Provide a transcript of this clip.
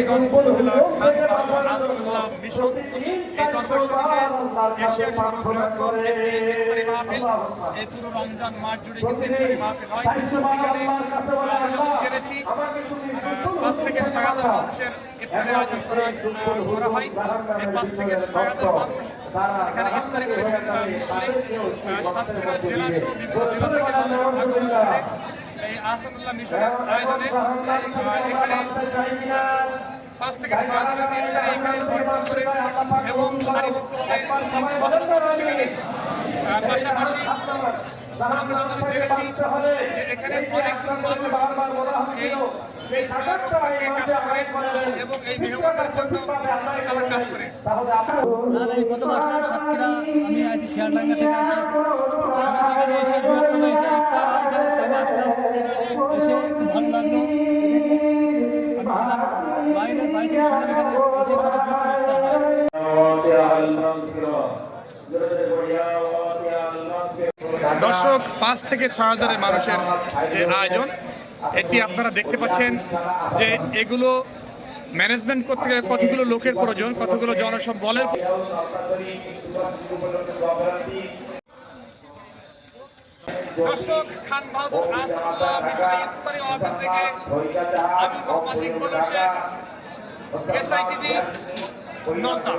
কালীগঞ্জ উপজেলা খান বাহাদুর নাসরুল্লাহ মিশন এই দরবার এশিয়ার সর্ববৃহৎ একটি ইফতারি মাহফিল এই পুরো রমজান মাস জুড়ে কিন্তু ইফতারি মাহফিল হয়। এখানে আমরা জেনেছি পাঁচ থেকে ছয় হাজার মানুষের ইফতারি আয়োজন করা করা হয়। এই পাঁচ থেকে ছয় হাজার মানুষ এখানে ইফতারি করে। মুসলিম সাতক্ষীরা জেলা সহ বিভিন্ন জেলা থেকে মানুষের আগমন করে এই আসাদুল্লাহ মিশনের আয়োজনে এখানে পাঁচ থেকে ছয় হাজারের ইফতারি এখানে বন্টন করে এবং সারিবদ্ধভাবে আমরা যতদূর জেনেছি যে এখানে অনেকগুলো মানুষ এই কাজ করে এবং এই মেহমানদের জন্য তারা কাজ করে। সাতক্ষীরা আমি আছি শিয়ালডাঙ্গা থেকে দর্শক, পাঁচ থেকে ছয় হাজারের মানুষের যে আয়োজন, এটি আপনারা দেখতে পাচ্ছেন যে এগুলো ম্যানেজমেন্ট করতে গেলে কতগুলো লোকের প্রয়োজন, কতগুলো জনসম্বলের দর্শক, খান বাহাদুর আসাদুল্লাহ থেকে আমি মোহাম্মদ হোসেন এসআইটিভি নলতা